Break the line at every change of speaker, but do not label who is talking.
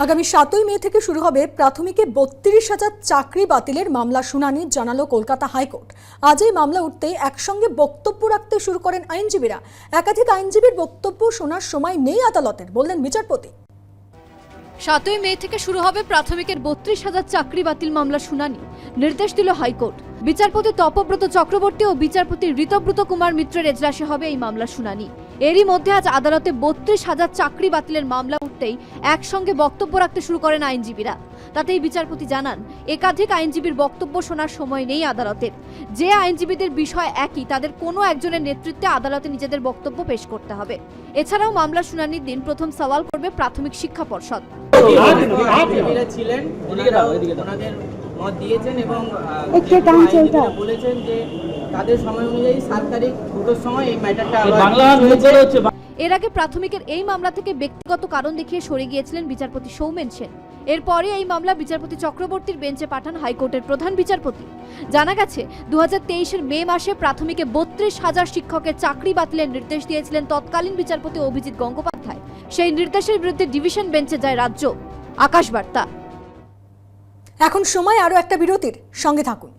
আগামী সাতই মে থেকে শুরু হবে প্রাথমিকে বত্রিশ হাজার চাকরি বাতিলের মামলা শুনানি, জানালো কলকাতা হাইকোর্ট। আজ এই মামলা উঠতেই একসঙ্গে বক্তব্য রাখতে শুরু করেন আইনজীবীরা। একাধিক আইনজীবীর বক্তব্য শোনার সময় নেই আদালতের, বললেন বিচারপতি।
সাতই মে থেকে শুরু হবে প্রাথমিকের বত্রিশ হাজার চাকরি বাতিল মামলা শুনানি, নির্দেশ দিল হাইকোর্ট। বিচারপতি তপব্রত চক্রবর্তী ও বিচারপতি ঋতব্রত কুমার মিত্রের এজলাসে হবে এই মামলা শুনানি। এরই মধ্যে আজ আদালতে বত্রিশ হাজার চাকরি বাতিলের মামলা উঠতেই একসঙ্গে বক্তব্য রাখতে শুরু করেন আইনজীবীরা। তাতেই বিচারপতি জানান একাধিক আইনজীবীর বক্তব্য শোনার সময় নেই আদালতের। যে আইনজীবীদের বিষয় একই তাদের কোনো একজনের নেতৃত্বে আদালতে নিজেদের বক্তব্য পেশ করতে হবে। এছাড়াও মামলা শুনানির দিন প্রথম সওয়াল করবে প্রাথমিক শিক্ষা পর্ষদ।
ছিলেন মত দিয়েছেন এবং। বলেছেন যে তাদের সময় অনুযায়ী সাত তারিখ দুটোর সময় এই ম্যাটারটা
বাংলা হচ্ছে
এর আগে প্রাথমিকের এই মামলা থেকে ব্যক্তিগত কারণ দেখিয়ে সরে গিয়েছিলেন বিচারপতি সৌমেন সেন। এরপরে এই মামলা বিচারপতি চক্রবর্তীর বেঞ্চে পাঠান হাইকোর্টের প্রধান বিচারপতি। জানা গেছে দু হাজার মে মাসে প্রাথমিকে বত্রিশ হাজার শিক্ষকের চাকরি বাতিলের নির্দেশ দিয়েছিলেন তৎকালীন বিচারপতি অভিজিৎ গঙ্গোপাধ্যায়। সেই নির্দেশের বিরুদ্ধে ডিভিশন বেঞ্চে যায় রাজ্য। আকাশ বার্তা।
এখন সময় আরও একটা বিরতির। সঙ্গে থাকুন।